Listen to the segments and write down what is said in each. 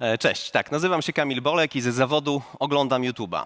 E, Cześć, tak, nazywam się Kamil Bolek i ze zawodu oglądam YouTube'a.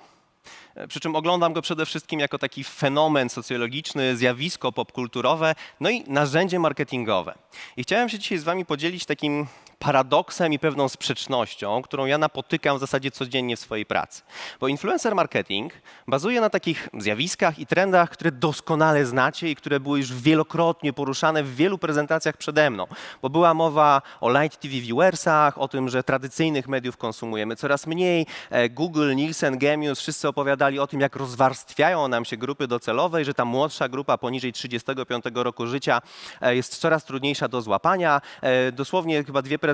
E, Przy czym oglądam go przede wszystkim jako taki fenomen socjologiczny, zjawisko popkulturowe, no i narzędzie marketingowe. I chciałem się dzisiaj z Wami podzielić takim paradoksem i pewną sprzecznością, którą ja napotykam w zasadzie codziennie w swojej pracy. Bo influencer marketing bazuje na takich zjawiskach i trendach, które doskonale znacie i które były już wielokrotnie poruszane w wielu prezentacjach przede mną. Bo była mowa o Light TV viewersach, o tym, że tradycyjnych mediów konsumujemy coraz mniej. E, Google, Nielsen, Gemius, wszyscy opowiadali o tym, jak rozwarstwiają nam się grupy docelowe i że ta młodsza grupa poniżej 35 roku życia e, jest coraz trudniejsza do złapania. E, Dosłownie chyba dwie prezentacje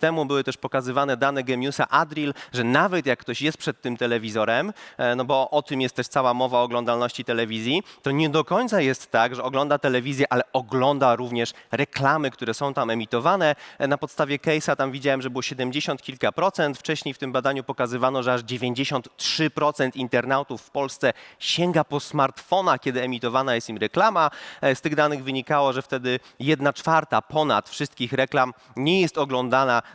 temu były też pokazywane dane Gemiusa Adril, że nawet jak ktoś jest przed tym telewizorem, e, no bo o tym jest też cała mowa o oglądalności telewizji, to nie do końca jest tak, że ogląda telewizję, ale ogląda również reklamy, które są tam emitowane. E, Na podstawie case'a tam widziałem, że było 70 kilka procent. Wcześniej w tym badaniu pokazywano, że aż 93% internautów w Polsce sięga po smartfona, kiedy emitowana jest im reklama. E, Z tych danych wynikało, że wtedy jedna czwarta ponad wszystkich reklam nie jest oglądana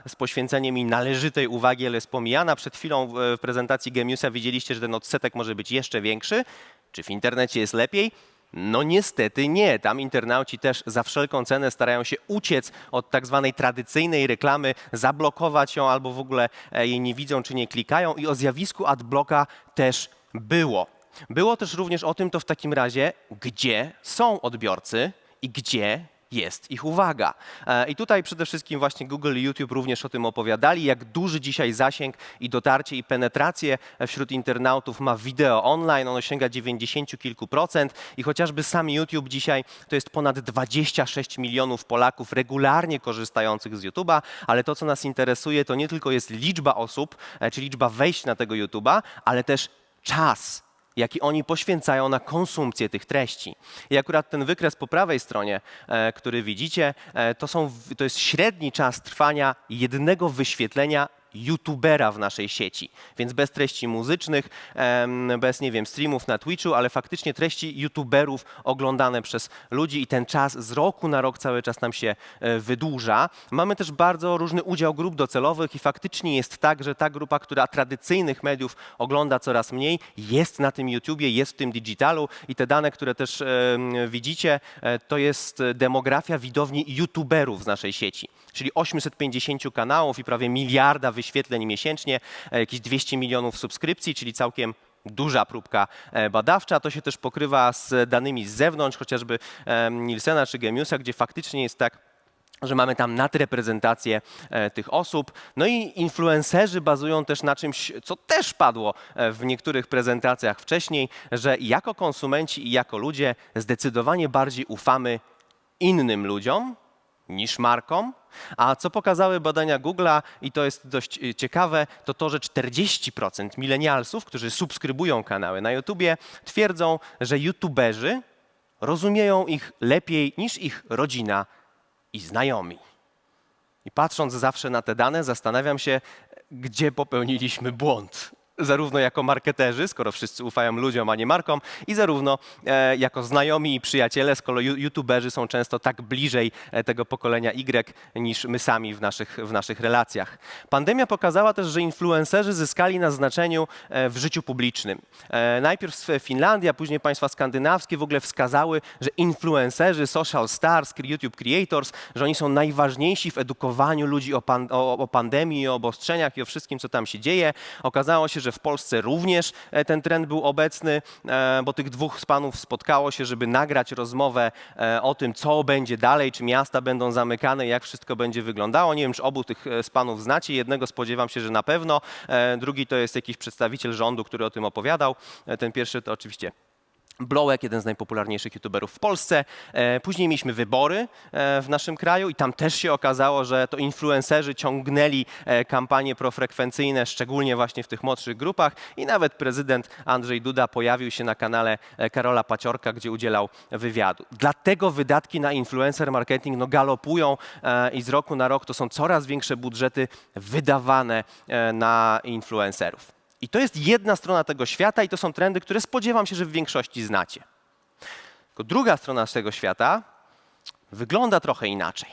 z poświęceniem jej należytej uwagi, ale jest pomijana. Przed chwilą w w prezentacji Gemiusa widzieliście, że ten odsetek może być jeszcze większy. Czy w internecie jest lepiej? No niestety nie. Tam internauci też za wszelką cenę starają się uciec od tak zwanej tradycyjnej reklamy, zablokować ją albo w ogóle e, jej nie widzą czy nie klikają. I o zjawisku adblocka też było. Było też również o tym, to w takim razie, gdzie są odbiorcy i gdzie jest ich uwaga. E, I tutaj przede wszystkim właśnie Google i YouTube również o tym opowiadali, jak duży dzisiaj zasięg i dotarcie i penetrację wśród internautów ma wideo online. Ono sięga 90 kilku procent i chociażby sam YouTube dzisiaj to jest ponad 26 milionów Polaków regularnie korzystających z YouTube'a, ale to, co nas interesuje, to nie tylko jest liczba osób, e, czy liczba wejść na tego YouTube'a, ale też czas, jaki oni poświęcają na konsumpcję tych treści. I akurat ten wykres po prawej stronie, e, który widzicie, e, to, są, to jest średni czas trwania jednego wyświetlenia youtubera w naszej sieci. Więc bez treści muzycznych, bez, nie wiem, streamów na Twitchu, ale faktycznie treści youtuberów oglądane przez ludzi i ten czas z roku na rok cały czas nam się e, wydłuża. Mamy też bardzo różny udział grup docelowych i faktycznie jest tak, że ta grupa, która tradycyjnych mediów ogląda coraz mniej, jest na tym YouTubie, jest w tym digitalu i te dane, które też widzicie, e, to jest e, demografia widowni youtuberów z naszej sieci, czyli 850 kanałów i prawie miliarda wyświetleń miesięcznie, e, jakieś 200 milionów subskrypcji, czyli całkiem duża próbka e, badawcza. To się też pokrywa z danymi z zewnątrz, chociażby Nielsena czy Gemiusa, gdzie faktycznie jest tak, że mamy tam nadreprezentację e, tych osób. No i influencerzy bazują też na czymś, co też padło w niektórych prezentacjach wcześniej, że jako konsumenci i jako ludzie zdecydowanie bardziej ufamy innym ludziom niż markom. A co pokazały badania Google'a, i to jest dość y, ciekawe, to to, że 40% milenialsów, którzy subskrybują kanały na YouTubie, twierdzą, że YouTuberzy rozumieją ich lepiej niż ich rodzina i znajomi. I patrząc zawsze na te dane, zastanawiam się, gdzie popełniliśmy błąd. Zarówno jako marketerzy, skoro wszyscy ufają ludziom, a nie markom, i zarówno e, jako znajomi i przyjaciele, skoro youtuberzy są często tak bliżej e, tego pokolenia Y niż my sami w naszych, w naszych relacjach. Pandemia pokazała też, że influencerzy zyskali na znaczeniu e, w życiu publicznym. E, najpierw w Finlandii, a później państwa skandynawskie w ogóle wskazały, że influencerzy, social stars, YouTube creators, że oni są najważniejsi w edukowaniu ludzi o, pan, o, o pandemii, o obostrzeniach i o wszystkim, co tam się dzieje. Okazało się, że w Polsce również e, ten trend był obecny, e, bo tych dwóch z panów spotkało się, żeby nagrać rozmowę e, o tym, co będzie dalej, czy miasta będą zamykane, jak wszystko będzie wyglądało. Nie wiem, czy obu tych z panów znacie. Jednego spodziewam się, że na pewno. Drugi to jest jakiś przedstawiciel rządu, który o tym opowiadał. Ten pierwszy to oczywiście Blowek, jeden z najpopularniejszych youtuberów w Polsce. E, Później mieliśmy wybory e, w naszym kraju i tam też się okazało, że to influencerzy ciągnęli e, kampanie profrekwencyjne, szczególnie właśnie w tych młodszych grupach i nawet prezydent Andrzej Duda pojawił się na kanale Karola Paciorka, gdzie udzielał wywiadu. Dlatego wydatki na influencer marketing no, galopują i z roku na rok to są coraz większe budżety wydawane na influencerów. I to jest jedna strona tego świata i to są trendy, które spodziewam się, że w większości znacie. Tylko druga strona tego świata wygląda trochę inaczej.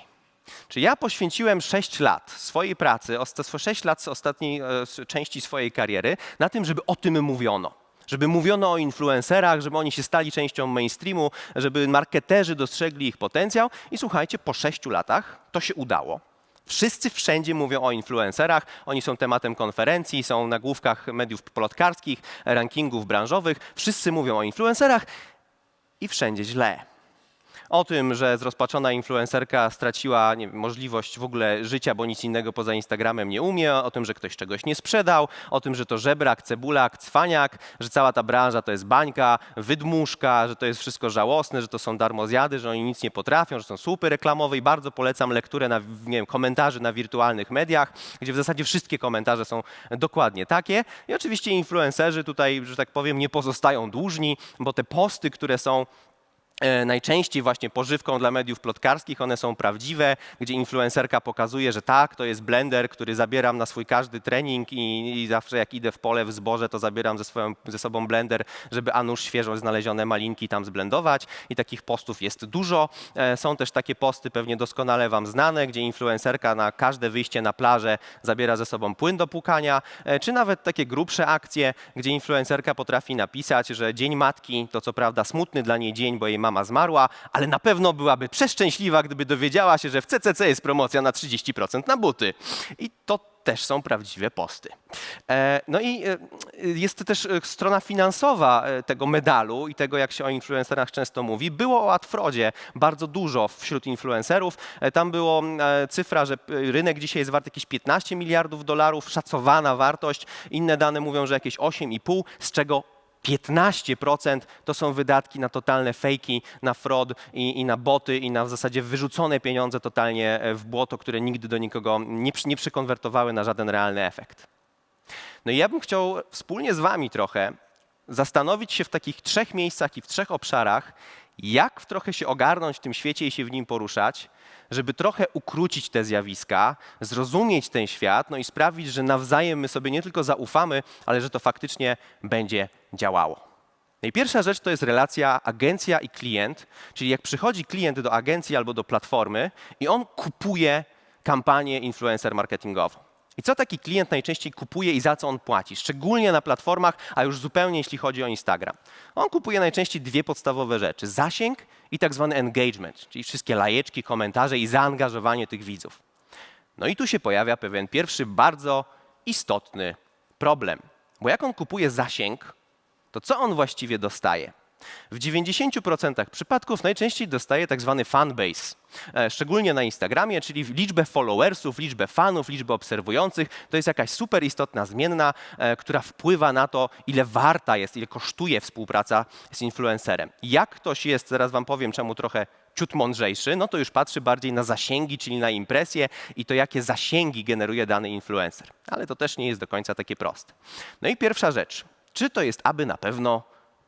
Czy ja poświęciłem 6 lat swojej pracy, osta- 6 lat z ostatniej e, części swojej kariery na tym, żeby o tym mówiono. Żeby mówiono o influencerach, żeby oni się stali częścią mainstreamu, żeby marketerzy dostrzegli ich potencjał. I słuchajcie, po 6 latach to się udało. Wszyscy wszędzie mówią o influencerach, oni są tematem konferencji, są na główkach mediów plotkarskich, rankingów branżowych. Wszyscy mówią o influencerach i wszędzie źle. O tym, że zrozpaczona influencerka straciła możliwość w ogóle życia, bo nic innego poza Instagramem nie umie, o tym, że ktoś czegoś nie sprzedał, o tym, że to żebrak, cebulak, cwaniak, że cała ta branża to jest bańka, wydmuszka, że to jest wszystko żałosne, że to są darmozjady, że oni nic nie potrafią, że są super reklamowe i bardzo polecam lekturę na, nie wiem, komentarzy na wirtualnych mediach, gdzie w zasadzie wszystkie komentarze są dokładnie takie. I oczywiście influencerzy tutaj, że tak powiem, nie pozostają dłużni, bo te posty, które są najczęściej właśnie pożywką dla mediów plotkarskich, one są prawdziwe, gdzie influencerka pokazuje, że tak, to jest blender, który zabieram na swój każdy trening i, i zawsze jak idę w pole w zboże, to zabieram ze, swoją, ze sobą blender, żeby a nuż świeżo znalezione malinki tam zblendować i takich postów jest dużo. E, Są też takie posty pewnie doskonale wam znane, gdzie influencerka na każde wyjście na plażę zabiera ze sobą płyn do płukania, e, czy nawet takie grubsze akcje, gdzie influencerka potrafi napisać, że Dzień Matki to co prawda smutny dla niej dzień, bo jej mama zmarła, ale na pewno byłaby przeszczęśliwa, gdyby dowiedziała się, że w CCC jest promocja na 30% na buty. I to też są prawdziwe posty. E, No i e, jest też e, strona finansowa tego medalu i tego, jak się o influencerach często mówi. Było o Adfrodzie bardzo dużo wśród influencerów. Tam było cyfra, że rynek dzisiaj jest wart jakieś 15 miliardów dolarów, szacowana wartość. Inne dane mówią, że jakieś 8,5, z czego 15% to są wydatki na totalne fejki, na fraud i, i na boty i na w zasadzie wyrzucone pieniądze totalnie e, w błoto, które nigdy do nikogo nie, nie przekonwertowały na żaden realny efekt. No i ja bym chciał wspólnie z wami trochę zastanowić się w takich trzech miejscach i w trzech obszarach, jak trochę się ogarnąć w tym świecie i się w nim poruszać, żeby trochę ukrócić te zjawiska, zrozumieć ten świat, no i sprawić, że nawzajem my sobie nie tylko zaufamy, ale że to faktycznie będzie działało. No i pierwsza rzecz to jest relacja agencja i klient, czyli jak przychodzi klient do agencji albo do platformy i on kupuje kampanię influencer marketingową. I co taki klient najczęściej kupuje i za co on płaci? Szczególnie na platformach, a już zupełnie jeśli chodzi o Instagram. On kupuje najczęściej dwie podstawowe rzeczy: zasięg i tak zwany engagement, czyli wszystkie lajeczki, komentarze i zaangażowanie tych widzów. No i tu się pojawia pewien pierwszy bardzo istotny problem. Bo jak on kupuje zasięg, to co on właściwie dostaje? W 90% przypadków najczęściej dostaje tak zwany fanbase, e, szczególnie na Instagramie, czyli liczbę followersów, liczbę fanów, liczbę obserwujących. To jest jakaś super istotna zmienna, e, która wpływa na to, ile warta jest, ile kosztuje współpraca z influencerem. Jak ktoś jest, zaraz wam powiem, czemu trochę ciut mądrzejszy, no to już patrzy bardziej na zasięgi, czyli na impresje i to, jakie zasięgi generuje dany influencer. Ale to też nie jest do końca takie proste. No i pierwsza rzecz, czy to jest aby na pewno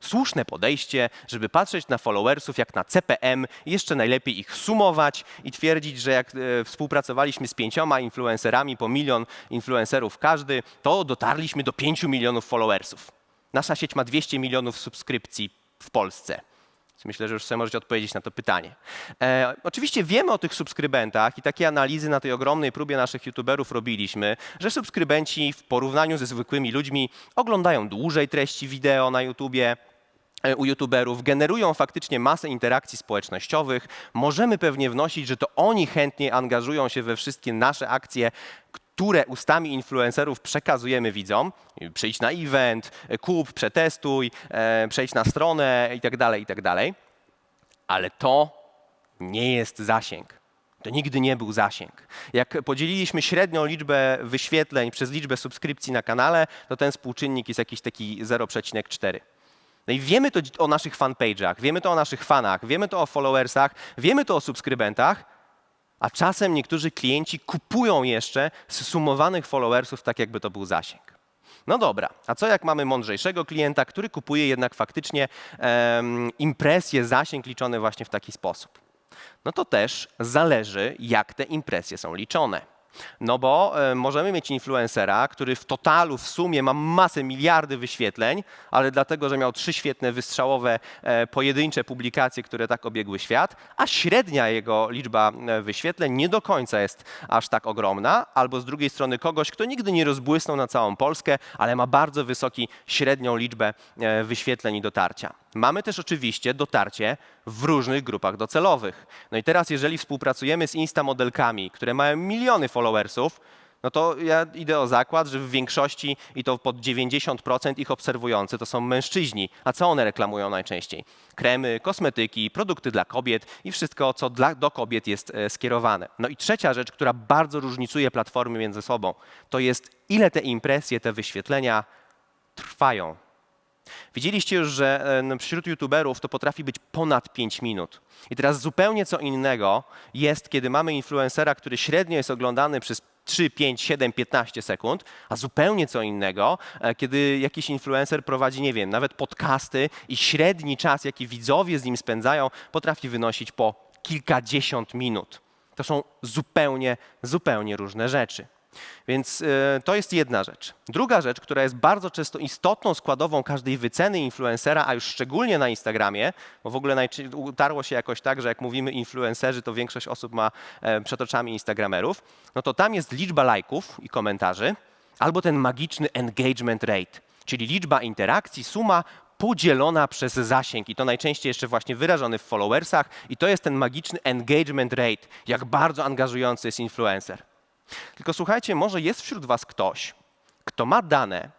słuszne podejście, żeby patrzeć na followersów jak na CPM, jeszcze najlepiej ich sumować i twierdzić, że jak e, współpracowaliśmy z pięcioma influencerami, po milion influencerów każdy, to dotarliśmy do 5 milionów followersów. Nasza sieć ma 200 milionów subskrypcji w Polsce. Myślę, że już sobie możecie odpowiedzieć na to pytanie. E, oczywiście wiemy o tych subskrybentach i takie analizy na tej ogromnej próbie naszych youtuberów robiliśmy, że subskrybenci w porównaniu ze zwykłymi ludźmi oglądają dłużej treści wideo na YouTubie, u youtuberów, generują faktycznie masę interakcji społecznościowych. Możemy pewnie wnosić, że to oni chętnie angażują się we wszystkie nasze akcje, które ustami influencerów przekazujemy widzom. Przyjdź na event, e, kup, przetestuj, e, przejdź na stronę itd., itd. Ale to nie jest zasięg. To nigdy nie był zasięg. Jak podzieliliśmy średnią liczbę wyświetleń przez liczbę subskrypcji na kanale, to ten współczynnik jest jakiś taki 0,4. No i wiemy to o naszych fanpage'ach, wiemy to o naszych fanach, wiemy to o followersach, wiemy to o subskrybentach, a czasem niektórzy klienci kupują jeszcze z sumowanych followersów, tak jakby to był zasięg. No dobra, a co jak mamy mądrzejszego klienta, który kupuje jednak faktycznie em, impresję, zasięg liczony właśnie w taki sposób? No to też zależy, jak te impresje są liczone. No bo e, możemy mieć influencera, który w totalu, w sumie ma masę, miliardy wyświetleń, ale dlatego, że miał trzy świetne, wystrzałowe, e, pojedyncze publikacje, które tak obiegły świat, a średnia jego liczba e, wyświetleń nie do końca jest aż tak ogromna, albo z drugiej strony kogoś, kto nigdy nie rozbłysnął na całą Polskę, ale ma bardzo wysoki średnią liczbę wyświetleń i dotarcia. Mamy też oczywiście dotarcie w różnych grupach docelowych. No i teraz, jeżeli współpracujemy z Insta modelkami, które mają miliony followersów, no to ja idę o zakład, że w większości i to pod 90% ich obserwujący to są mężczyźni. A co one reklamują najczęściej? Kremy, kosmetyki, produkty dla kobiet i wszystko, co dla, do kobiet jest e, skierowane. No i trzecia rzecz, która bardzo różnicuje platformy między sobą, to jest ile te impresje, te wyświetlenia trwają. Widzieliście już, że wśród youtuberów to potrafi być ponad 5 minut. I teraz zupełnie co innego jest, kiedy mamy influencera, który średnio jest oglądany przez 3, 5, 7, 15 sekund, a zupełnie co innego, e, kiedy jakiś influencer prowadzi, nie wiem, nawet podcasty i średni czas, jaki widzowie z nim spędzają, potrafi wynosić po kilkadziesiąt minut. To są zupełnie, zupełnie różne rzeczy. Więc e, to jest jedna rzecz. Druga rzecz, która jest bardzo często istotną składową każdej wyceny influencera, a już szczególnie na Instagramie, bo w ogóle utarło się jakoś tak, że jak mówimy influencerzy, to większość osób ma e, przed oczami instagramerów, no to tam jest liczba lajków i komentarzy, albo ten magiczny engagement rate, czyli liczba interakcji, suma podzielona przez zasięg i to najczęściej jeszcze właśnie wyrażony w followersach i to jest ten magiczny engagement rate, jak bardzo angażujący jest influencer. Tylko słuchajcie, może jest wśród Was ktoś, kto ma dane,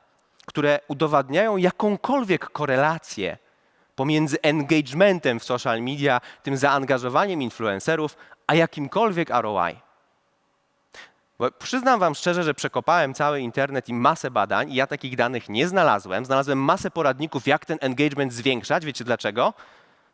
które udowadniają jakąkolwiek korelację pomiędzy engagementem w social media, tym zaangażowaniem influencerów, a jakimkolwiek ROI. Bo przyznam Wam szczerze, że przekopałem cały internet i masę badań i ja takich danych nie znalazłem. Znalazłem masę poradników, jak ten engagement zwiększać. Wiecie dlaczego?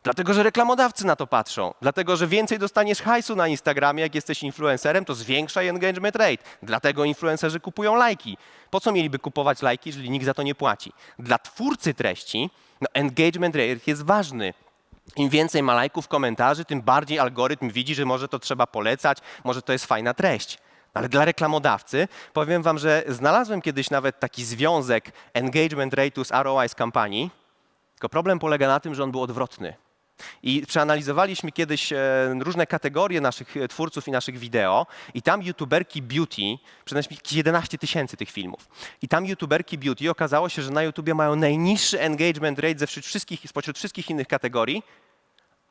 Dlatego, że reklamodawcy na to patrzą. Dlatego, że więcej dostaniesz hajsu na Instagramie, jak jesteś influencerem, to zwiększaj engagement rate. Dlatego influencerzy kupują lajki. Po co mieliby kupować lajki, jeżeli nikt za to nie płaci? Dla twórcy treści no, engagement rate jest ważny. Im więcej ma lajków, komentarzy, tym bardziej algorytm widzi, że może to trzeba polecać, może to jest fajna treść. Ale dla reklamodawcy powiem wam, że znalazłem kiedyś nawet taki związek engagement rate'u z ROI z kampanii, tylko problem polega na tym, że on był odwrotny. I przeanalizowaliśmy kiedyś e, różne kategorie naszych e, twórców i naszych wideo i tam youtuberki beauty, przynajmniej 11 tysięcy tych filmów. I tam youtuberki beauty okazało się, że na YouTubie mają najniższy engagement rate ze wszystkich, spośród wszystkich innych kategorii,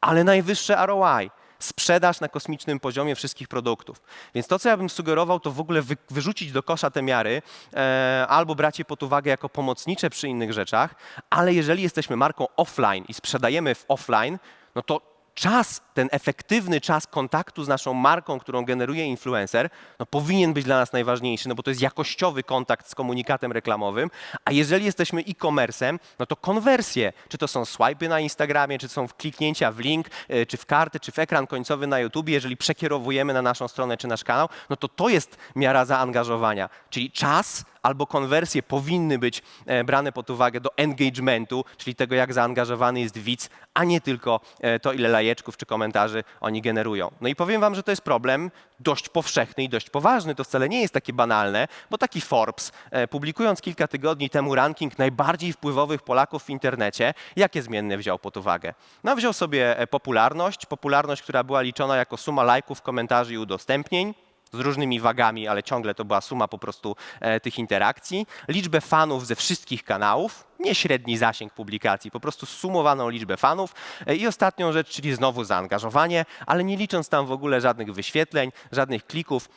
ale najwyższe ROI. Sprzedaż na kosmicznym poziomie wszystkich produktów. Więc to, co ja bym sugerował, to w ogóle wy, wyrzucić do kosza te miary, e, albo brać je pod uwagę jako pomocnicze przy innych rzeczach, ale jeżeli jesteśmy marką offline i sprzedajemy w offline, no to czas, ten efektywny czas kontaktu z naszą marką, którą generuje influencer, no powinien być dla nas najważniejszy, no bo to jest jakościowy kontakt z komunikatem reklamowym, a jeżeli jesteśmy e-commerce'em, no to konwersje, czy to są swipy na Instagramie, czy to są kliknięcia w link, e, czy w kartę, czy w ekran końcowy na YouTube, jeżeli przekierowujemy na naszą stronę czy nasz kanał, no to to jest miara zaangażowania, czyli czas albo konwersje powinny być e, brane pod uwagę do engagementu, czyli tego, jak zaangażowany jest widz, a nie tylko e, to, ile lajeczków czy komentarzy oni generują. No i powiem wam, że to jest problem dość powszechny i dość poważny. To wcale nie jest takie banalne, bo taki Forbes, e, publikując kilka tygodni temu ranking najbardziej wpływowych Polaków w internecie, jakie zmienne wziął pod uwagę? No wziął sobie popularność, popularność, która była liczona jako suma lajków, komentarzy i udostępnień, z różnymi wagami, ale ciągle to była suma po prostu e, tych interakcji, liczbę fanów ze wszystkich kanałów, nie średni zasięg publikacji, po prostu sumowaną liczbę fanów e, i ostatnią rzecz, czyli znowu zaangażowanie, ale nie licząc tam w ogóle żadnych wyświetleń, żadnych klików,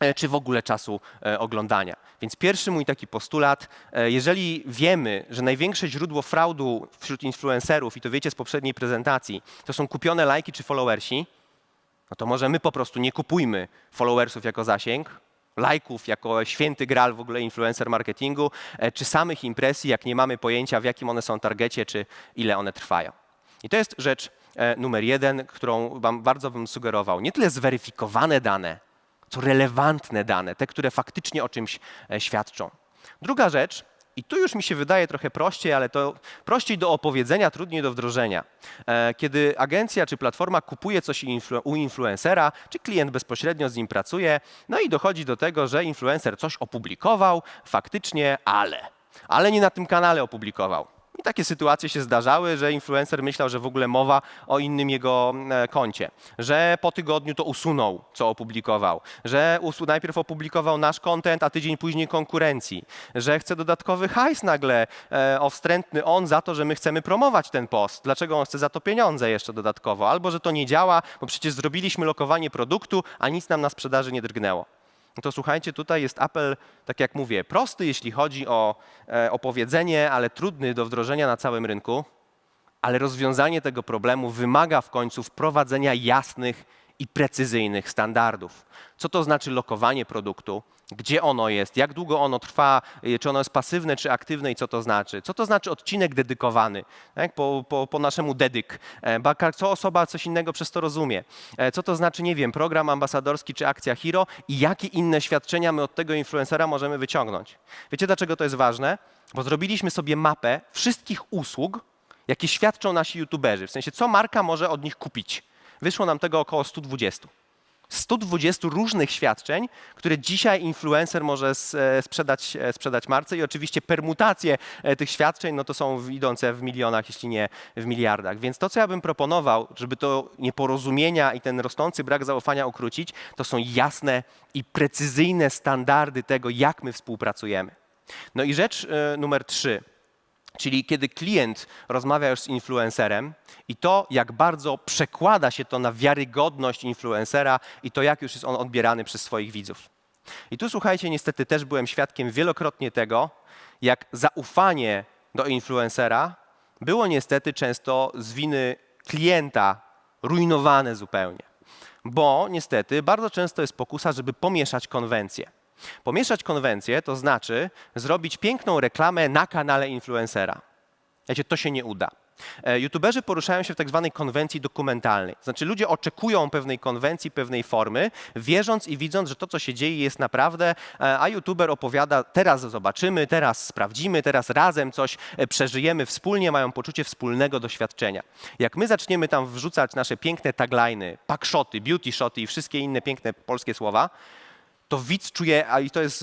e, czy w ogóle czasu e, oglądania. Więc pierwszy mój taki postulat, e, jeżeli wiemy, że największe źródło fraudu wśród influencerów, i to wiecie z poprzedniej prezentacji, to są kupione lajki czy followersi, no to może my po prostu nie kupujmy followersów jako zasięg, lajków jako święty gral w ogóle influencer marketingu, e, czy samych impresji, jak nie mamy pojęcia, w jakim one są targecie, czy ile one trwają. I to jest rzecz e, numer jeden, którą wam bardzo bym sugerował. Nie tyle zweryfikowane dane, co relevantne dane, te, które faktycznie o czymś e, świadczą. Druga rzecz, I tu już mi się wydaje trochę prościej, ale to prościej do opowiedzenia, trudniej do wdrożenia. E, Kiedy agencja czy platforma kupuje coś u influencera, czy klient bezpośrednio z nim pracuje, no i dochodzi do tego, że influencer coś opublikował, faktycznie, ale. Ale nie na tym kanale opublikował. Takie sytuacje się zdarzały, że influencer myślał, że w ogóle mowa o innym jego e, koncie, że po tygodniu to usunął, co opublikował, że najpierw opublikował nasz content, a tydzień później konkurencji, że chce dodatkowy hajs nagle e, o wstrętny on za to, że my chcemy promować ten post. Dlaczego on chce za to pieniądze jeszcze dodatkowo? Albo, że to nie działa, bo przecież zrobiliśmy lokowanie produktu, a nic nam na sprzedaży nie drgnęło. No to słuchajcie, tutaj jest apel, tak jak mówię, prosty, jeśli chodzi o e, opowiedzenie, ale trudny do wdrożenia na całym rynku, ale rozwiązanie tego problemu wymaga w końcu wprowadzenia jasnych i precyzyjnych standardów. Co to znaczy lokowanie produktu? Gdzie ono jest? Jak długo ono trwa? y, Czy ono jest pasywne, czy aktywne i co to znaczy? Co to znaczy odcinek dedykowany? Tak? Po, po, po naszemu dedyk. E, Co osoba coś innego przez to rozumie? E, Co to znaczy, nie wiem, program ambasadorski czy akcja Hero i jakie inne świadczenia my od tego influencera możemy wyciągnąć? Wiecie, dlaczego to jest ważne? Bo zrobiliśmy sobie mapę wszystkich usług, jakie świadczą nasi youtuberzy. W sensie, co marka może od nich kupić. Wyszło nam tego około 120. 120 różnych świadczeń, które dzisiaj influencer może e, sprzedać, e, sprzedać marce i oczywiście permutacje e, tych świadczeń no to są idące w milionach, jeśli nie w miliardach. Więc to, co ja bym proponował, żeby to nieporozumienia i ten rosnący brak zaufania ukrócić, to są jasne i precyzyjne standardy tego, jak my współpracujemy. No i rzecz numer trzy. Czyli kiedy klient rozmawia już z influencerem i to, jak bardzo przekłada się to na wiarygodność influencera i to, jak już jest on odbierany przez swoich widzów. I tu słuchajcie, niestety też byłem świadkiem wielokrotnie tego, jak zaufanie do influencera było niestety często z winy klienta rujnowane zupełnie. Bo niestety bardzo często jest pokusa, żeby pomieszać konwencje. Pomieszać konwencje to znaczy zrobić piękną reklamę na kanale influencera. Wiecie, to się nie uda. E, YouTuberzy poruszają się w tak zwanej konwencji dokumentalnej. Znaczy ludzie oczekują pewnej konwencji, pewnej formy, wierząc i widząc, że to, co się dzieje, jest naprawdę, e, a YouTuber opowiada, teraz zobaczymy, teraz sprawdzimy, teraz razem coś e, przeżyjemy wspólnie, mają poczucie wspólnego doświadczenia. Jak my zaczniemy tam wrzucać nasze piękne tagliny, packshoty, beauty shoty i wszystkie inne piękne polskie słowa, to widz czuje, i to jest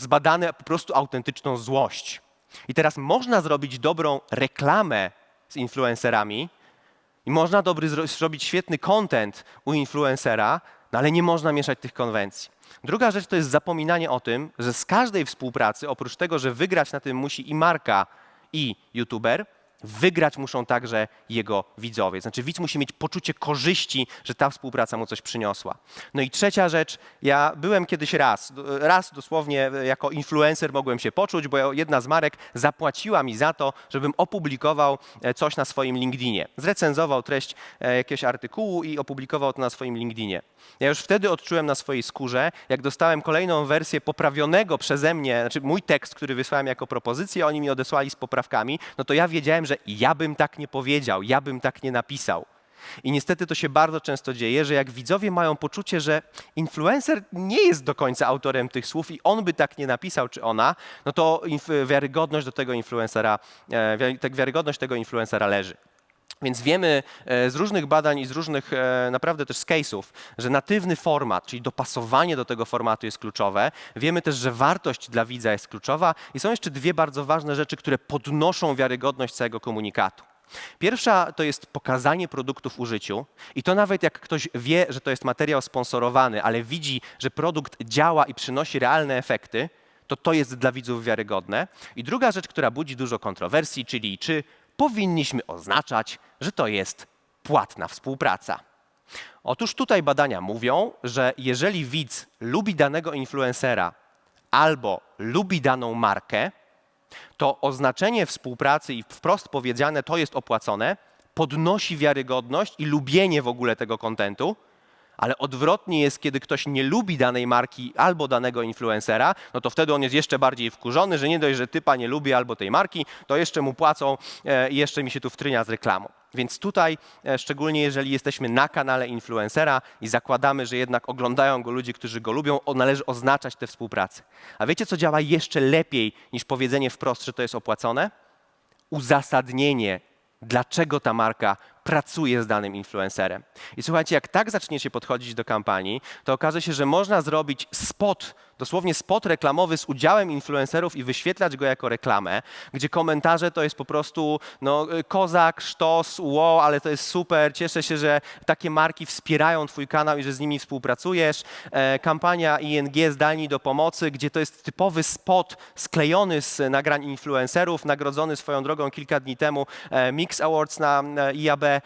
zbadane, po prostu autentyczną złość. I teraz można zrobić dobrą reklamę z influencerami i można dobry zro- zrobić świetny content u influencera, no ale nie można mieszać tych konwencji. Druga rzecz to jest zapominanie o tym, że z każdej współpracy, oprócz tego, że wygrać na tym musi i marka, i youtuber, wygrać muszą także jego widzowie. Znaczy widz musi mieć poczucie korzyści, że ta współpraca mu coś przyniosła. No i trzecia rzecz, ja byłem kiedyś raz, raz dosłownie e, jako influencer mogłem się poczuć, bo jedna z marek zapłaciła mi za to, żebym opublikował e, coś na swoim LinkedInie. Zrecenzował treść e, jakiegoś artykułu i opublikował to na swoim LinkedInie. Ja już wtedy odczułem na swojej skórze, jak dostałem kolejną wersję poprawionego przeze mnie, znaczy mój tekst, który wysłałem jako propozycję, oni mi odesłali z poprawkami, no to ja wiedziałem, że ja bym tak nie powiedział, ja bym tak nie napisał. I niestety to się bardzo często dzieje, że jak widzowie mają poczucie, że influencer nie jest do końca autorem tych słów i on by tak nie napisał, czy ona, no to wiarygodność do tego influencera, e, wi- wiarygodność tego influencera leży. Więc wiemy e, z różnych badań i z różnych e, naprawdę też z case'ów, że natywny format, czyli dopasowanie do tego formatu jest kluczowe. Wiemy też, że wartość dla widza jest kluczowa i są jeszcze dwie bardzo ważne rzeczy, które podnoszą wiarygodność całego komunikatu. Pierwsza to jest pokazanie produktu w użyciu i to nawet jak ktoś wie, że to jest materiał sponsorowany, ale widzi, że produkt działa i przynosi realne efekty, to to jest dla widzów wiarygodne. I druga rzecz, która budzi dużo kontrowersji, czyli czy powinniśmy oznaczać, że to jest płatna współpraca. Otóż tutaj badania mówią, że jeżeli widz lubi danego influencera albo lubi daną markę, to oznaczenie współpracy i wprost powiedziane to jest opłacone, podnosi wiarygodność i lubienie w ogóle tego kontentu, ale odwrotnie jest, kiedy ktoś nie lubi danej marki albo danego influencera, no to wtedy on jest jeszcze bardziej wkurzony, że nie dość, że typa nie lubi albo tej marki, to jeszcze mu płacą e, i jeszcze mi się tu wtrynia z reklamą. Więc tutaj, e, szczególnie jeżeli jesteśmy na kanale influencera i zakładamy, że jednak oglądają go ludzie, którzy go lubią, należy oznaczać tę współpracę. A wiecie, co działa jeszcze lepiej niż powiedzenie wprost, że to jest opłacone? Uzasadnienie, dlaczego ta marka pracuje z danym influencerem. I słuchajcie, jak tak zaczniecie podchodzić do kampanii, to okaże się, że można zrobić spot, dosłownie spot reklamowy z udziałem influencerów i wyświetlać go jako reklamę, gdzie komentarze to jest po prostu no, y, kozak, sztos, wow, ale to jest super, cieszę się, że takie marki wspierają twój kanał i że z nimi współpracujesz. E, kampania ING Zdalni do Pomocy, gdzie to jest typowy spot sklejony z nagrań influencerów, nagrodzony swoją drogą kilka dni temu e, Mix Awards na e, IAB, e,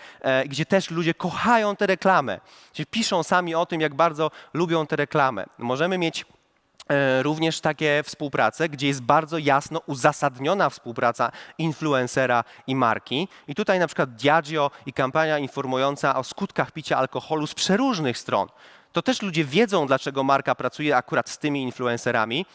gdzie też ludzie kochają tę reklamę. Gdzie piszą sami o tym, jak bardzo lubią tę reklamę. Możemy mieć również takie współprace, gdzie jest bardzo jasno uzasadniona współpraca influencera i marki. I tutaj na przykład Diageo i kampania informująca o skutkach picia alkoholu z przeróżnych stron. To też ludzie wiedzą, dlaczego marka pracuje akurat z tymi influencerami.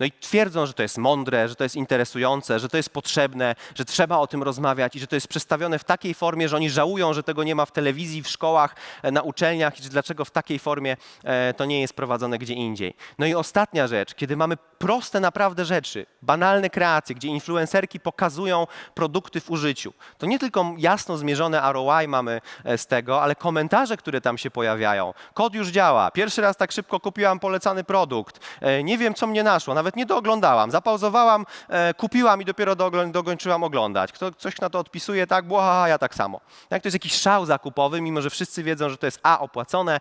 No i twierdzą, że to jest mądre, że to jest interesujące, że to jest potrzebne, że trzeba o tym rozmawiać i że to jest przedstawione w takiej formie, że oni żałują, że tego nie ma w telewizji, w szkołach, e, na uczelniach i że dlaczego w takiej formie e, to nie jest prowadzone gdzie indziej. No i ostatnia rzecz, kiedy mamy proste naprawdę rzeczy, banalne kreacje, gdzie influencerki pokazują produkty w użyciu, to nie tylko jasno zmierzone ROI mamy e, z tego, ale komentarze, które tam się pojawiają. Kod już działa, pierwszy raz tak szybko kupiłam polecany produkt, nie wiem co mnie naszło, nawet nie dooglądałam, zapauzowałam, e, kupiłam i dopiero dokończyłam oglądać. Kto coś na to odpisuje, tak, bła, ja tak samo. Jak to jest jakiś szał zakupowy, mimo że wszyscy wiedzą, że to jest A opłacone,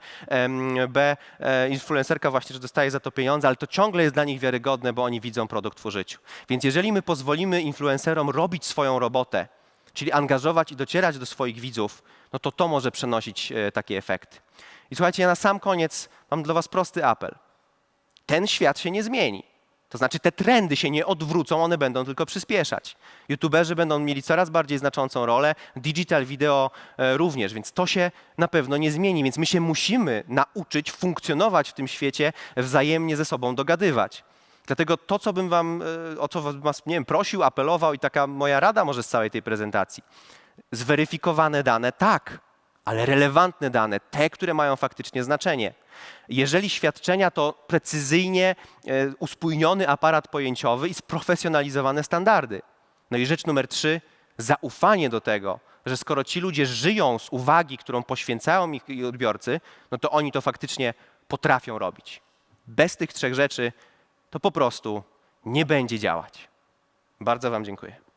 B e, influencerka właśnie, że dostaje za to pieniądze, ale to ciągle jest dla nich wiarygodne, bo oni widzą produkt w użyciu. Więc jeżeli my pozwolimy influencerom robić swoją robotę, czyli angażować i docierać do swoich widzów, no to to może przenosić e, takie efekty. I słuchajcie, ja na sam koniec mam dla Was prosty apel. Ten świat się nie zmieni. To znaczy te trendy się nie odwrócą, one będą tylko przyspieszać. YouTuberzy będą mieli coraz bardziej znaczącą rolę, digital video e, również, więc to się na pewno nie zmieni. Więc my się musimy nauczyć funkcjonować w tym świecie, wzajemnie ze sobą dogadywać. Dlatego to, co bym wam, e, o co was, nie wiem, prosił, apelował i taka moja rada może z całej tej prezentacji. Zweryfikowane dane, tak, ale relevantne dane, te, które mają faktycznie znaczenie. Jeżeli świadczenia, to precyzyjnie e, uspójniony aparat pojęciowy i sprofesjonalizowane standardy. No i rzecz numer trzy, zaufanie do tego, że skoro ci ludzie żyją z uwagi, którą poświęcają ich odbiorcy, no to oni to faktycznie potrafią robić. Bez tych trzech rzeczy to po prostu nie będzie działać. Bardzo Wam dziękuję.